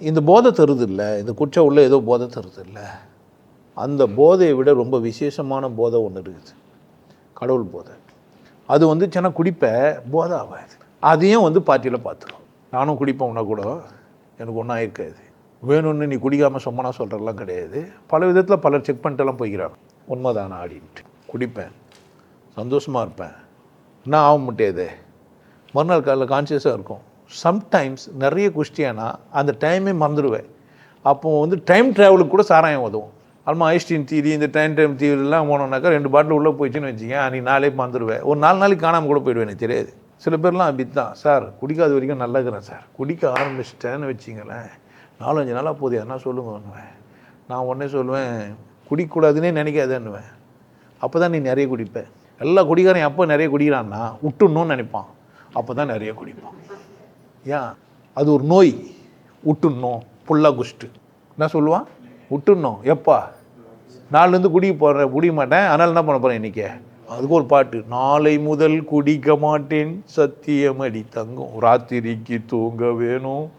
இந்த போதை தருது இல்லை இந்த குற்றம் உள்ள ஏதோ போதை தருது இல்லை அந்த போதையை விட ரொம்ப விசேஷமான போதை ஒன்று இருக்குது. கடவுள் போதை. அது வந்து சின்ன குடிப்பை போதை ஆகாது. அதையும் வந்து பார்ட்டியில் பார்த்துரும் நானும் குடிப்பேன் கூட. எனக்கு ஒன்றும் ஆயிருக்காது. வேணும்னு நீ குடிக்காமல் சும்மனா சொல்கிறதெல்லாம் கிடையாது. பல விதத்தில் பலர் செக் பண்ணிட்டுலாம் போய்க்கிறாங்க. உண்மைதானா அப்படின்ட்டு. குடிப்பேன். சந்தோஷமாக இருப்பேன். என்ன ஆக முடியாது மறுநாள் காலையில் கான்சியஸாக இருக்கும். சம்டைம்ஸ் நிறைய குஷ்டியானா அந்த டைமே மறந்துடுவேன். அப்போது வந்து டைம் ட்ராவலுக்கு கூட சாராயம் உதவும். அல்மா ஐஸ்டின் தீரி இந்த டைம் டைம் தீவிரெலாம் போனோம்னாக்கா ரெண்டு பாட்டில் உள்ளே போயிடுச்சுன்னு வச்சுக்கேன் அன்றைக்கி நாளே மறந்துடுவேன். ஒரு நாலு நாளைக்கு காணாமல் கூட போயிடுவேன் எனக்கு தெரியாது. சில பேர்லாம் அப்படி தான் சார் குடிக்காத வரைக்கும் நல்லா இருக்கிறேன் சார். குடிக்க ஆரம்பிச்சிட்டேன்னு வச்சிங்களேன். நாலஞ்சு நாளாக போகுது எதனா சொல்லுங்கன்னுவேன் நான் உடனே சொல்லுவேன் குடிக்கக்கூடாதுன்னே நினைக்காதேன்னுவேன். அப்போ தான் நீ நிறைய குடிப்ப. எல்லா குடிக்காரன் எப்போ நிறைய குடிக்கிறான்னா விட்டுணுன்னு நினைப்பான். அப்போ தான் நிறைய குடிப்பான். ஏன் அது ஒரு நோய். விட்டுணும் புல்லா குஷ்டு என்ன சொல்லுவான்? விட்டுணும் எப்பா? நாலுலேருந்து குடிக்க போகிறேன் குடிக்க மாட்டேன். அதனால் என்ன பண்ண போகிறேன் இன்றைக்கி அதுக்கு ஒரு பாட்டு. நாளை முதல் குடிக்க மாட்டேன் சத்தியமடி தங்கும். ராத்திரிக்கு தூங்க வேணும்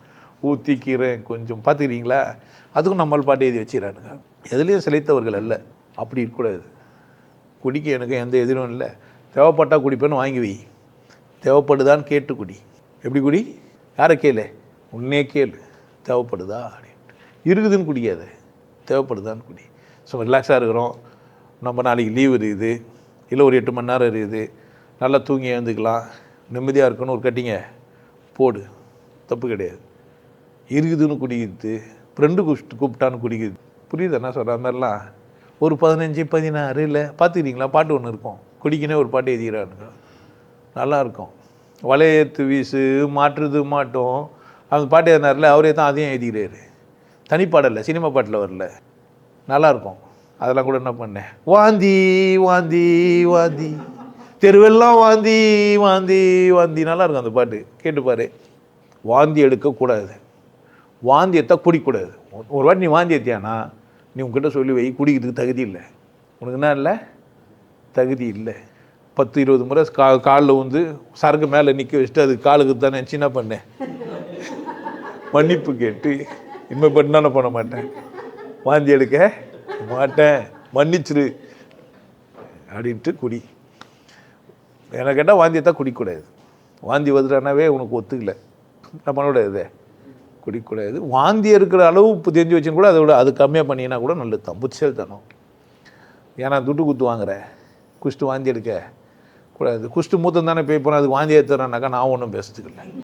ஊற்றிக்கிறேன் கொஞ்சம். பார்த்துக்கிறீங்களா? அதுக்கும் நம்மள் பாட்டு எழுதி வச்சுக்கிறானுங்க. எதுலேயும் சிலைத்தவர்கள் அல்ல. அப்படி இருக்கக்கூடாது. குடிக்க எனக்கு எந்த எதிரும் இல்லை. தேவைப்பட்டால் குடிப்பேன்னு வாங்கி வை. தேவைப்படுதான்னு கேட்டு குடி. எப்படி குடி? யாரை கேளு? உன்னே கேளு. தேவைப்படுதா? அப்படின்ட்டு. இருக்குதுன்னு குடியாது தேவைப்படுதான்னு குடி. ஸோ ரிலாக்ஸாக இருக்கிறோம். நம்ம நாளைக்கு லீவ் இருக்குது. இல்லை ஒரு எட்டு மணி நேரம் இருக்குது. நல்லா தூங்கி எழுந்துக்கலாம். நிம்மதியாக இருக்கணும் ஒரு கட்டிங்க. போடு. தப்பு கிடையாது. இருக்குதுன்னு குடிக்கிறது ஃப்ரெண்டு கூப்பிட்டு கூப்பிட்டான்னு குடிக்குது. புரியுது? என்ன சொல்கிற மாதிரிலாம். ஒரு பதினஞ்சு பதினாறு இல்லை. பார்த்துக்கிறீங்களா? பாட்டு ஒன்று இருக்கும். குடிக்கனே ஒரு பாட்டு எழுதிக்கிறானுங்க. நல்லாயிருக்கும் வளையத்து வீசு மாற்றுது மாட்டோம். அந்த பாட்டு எழுதினார்ல அவரே தான் அதையும் எழுதிக்கிறாரு. தனிப்பாடல்ல சினிமா பாட்டில் வரல. நல்லாயிருக்கும். அதெல்லாம் கூட என்ன பண்ணேன்? வாந்தி வாந்தி வாந்தி. தெருவெல்லாம் வாந்தி வாந்தி வாந்தி. நல்லாயிருக்கும் அந்த பாட்டு. கேட்டுப்பாரு வாந்தி எடுக்கக்கூடாது. வாந்தி எடுத்தா குடிக்கக்கூடாது ஒரு வாட்டி நீ வாந்தி எடுத்தியானா நீ உங்ககிட்ட சொல்லி வை. குடிக்கிறதுக்கு தகுதி இல்லை. உனக்கு என்ன இல்லை? தகுதி இல்லை. பத்து இருபது முறை கா காலில் வந்து சரக்கு மேலே நிற்க வச்சுட்டு அது காலுக்கு தானே சின்ன என்ன பண்ணேன் மன்னிப்பு கேட்டு இனிமேல் பண்ணானே என்ன பண்ண மாட்டேன். வாந்தி எடுக்க மாட்டேன். மன்னிச்சிரு. அப்படின்ட்டு குடி. எனக்கு கேட்டால் வாந்தியை தான் குடிக்கக்கூடாது வாந்தி வந்துட்டானாவே உனக்கு ஒத்துக்கல. என்ன பண்ணக்கூடாது குடிக்கக்கூடாது வாந்தி இருக்கிற அளவு இப்போ தெரிஞ்சு வச்சுன்னு கூட அதை விட அது கம்மியாக பண்ணினா கூட நல்லது தான். தனம் ஏன்னா துட்டு குத்து வாங்குற. குஷ்டு வாந்தி எடுக்க. கூடாது. குஷ்டு மூத்தம் தானே போய் போனால் அதுக்கு வாந்தி நான் ஒன்றும் பேசுறதுக்கு இல்லை.